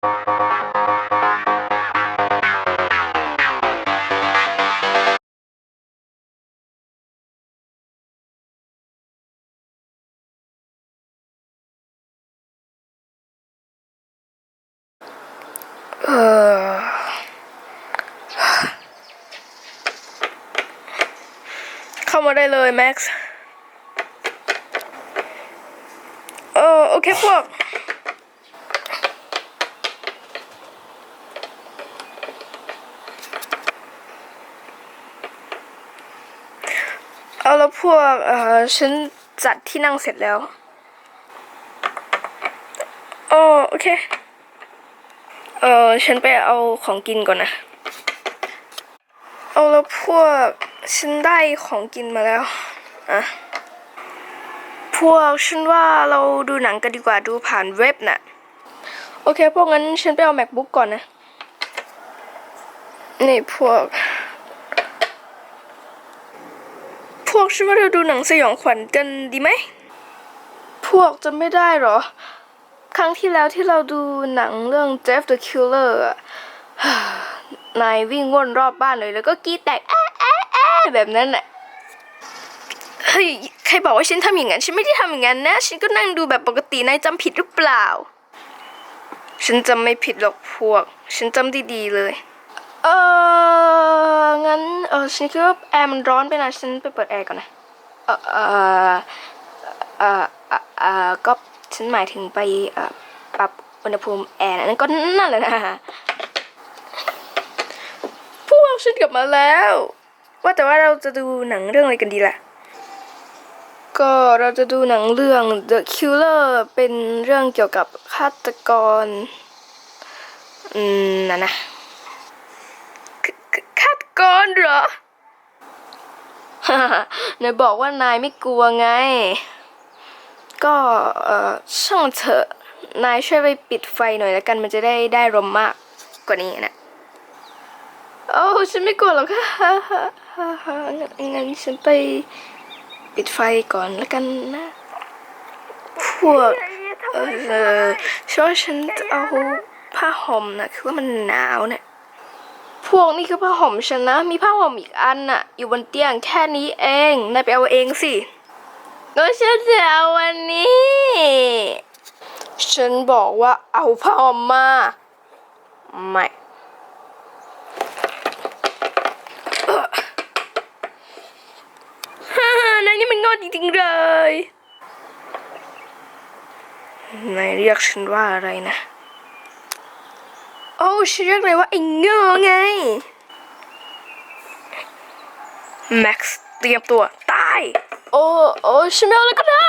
เออเข้ามาได้เลยแม็กซ์ เออ โอเคพวก เอาแล้วพวกเออฉันจัดที่นั่งเสร็จแล้วโอโอเค เออฉันไปเอาของกินก่อนนะ เอาแล้วพวกฉันได้ของกินมาแล้ว อะ พวกฉันว่าเราดูหนังกันดีกว่าดูผ่านเว็บน่ะ โอเค พวกงั้นฉันไปเอา macbook ก่อนนะ นี่พวก พวกฉันว่าเราดูหนังสยองขวัญกันดีไหม พวกจะไม่ได้เหรอ ครั้งที่แล้วที่เราดูหนังเรื่อง Jeff the Killer อะนายวิ่งวนรอบบ้านเลยแล้วก็กรีดแตกแอะแอะแอะแบบนั้นแหละเฮ้ยใครบอกว่าฉันทำอย่างนั้น ฉันไม่ได้ทำอย่างนั้นนะ ฉันก็นั่งดูแบบปกตินายจำผิดหรือเปล่า ฉันจำไม่ผิดหรอกพวก ฉันจำดีๆเลย เอองั้นเออฉันคิดว่าแอร์มันร้อนไปนะฉันไปเปิดแอร์ก่อนนะ เออเออเออเออเอก็ฉันหมายถึงไปเออปรับอุณหภูมิแอร์นะนั่นก็นั่นแหละนะพวกฉันกลับมาแล้ว ว่าแต่ว่าเราจะดูหนังเรื่องอะไรกันดีล่ะ ก็เราจะดูหนังเรื่อง The Killer เป็นเรื่องเกี่ยวกับฆาตกร อืมนะนะาตกรเหรอนายบอกว่านายไม่กลัวไง ก็เออช่างเถอะ นายช่วยไปปิดไฟหน่อยแล้วกันมันจะได้ได้ลมมากกว่านี้นะโอ้ฉันไม่กลัวหรอกค่ะงั้นงั้นฉันไปปิดไฟก่อนแล้วกันนะ พวกเออช่วยฉันจะเอาผ้าห่มนะคือว่ามันหนาวเนี่ย พวกนี่คือผ้าห่มฉันนะ มีผ้าห่มอีกอันน่ะ อยู่บนเตียงแค่นี้เอง นายไปเอาเองสิก็ฉันจะเอาวันนี้ ฉันบอกว่าเอาผ้าห่มมา ไม่ฮ่านายนี่มันโง่จริงๆเลย นายเรียกฉันว่าอะไรนะ โอ้ชื่อเรียกนายว่าไอ้เง่ไง แม็กซ์เตรียมตัว ตาย โอ้ โอ้ฉันไม่เอาแล้วก็ได้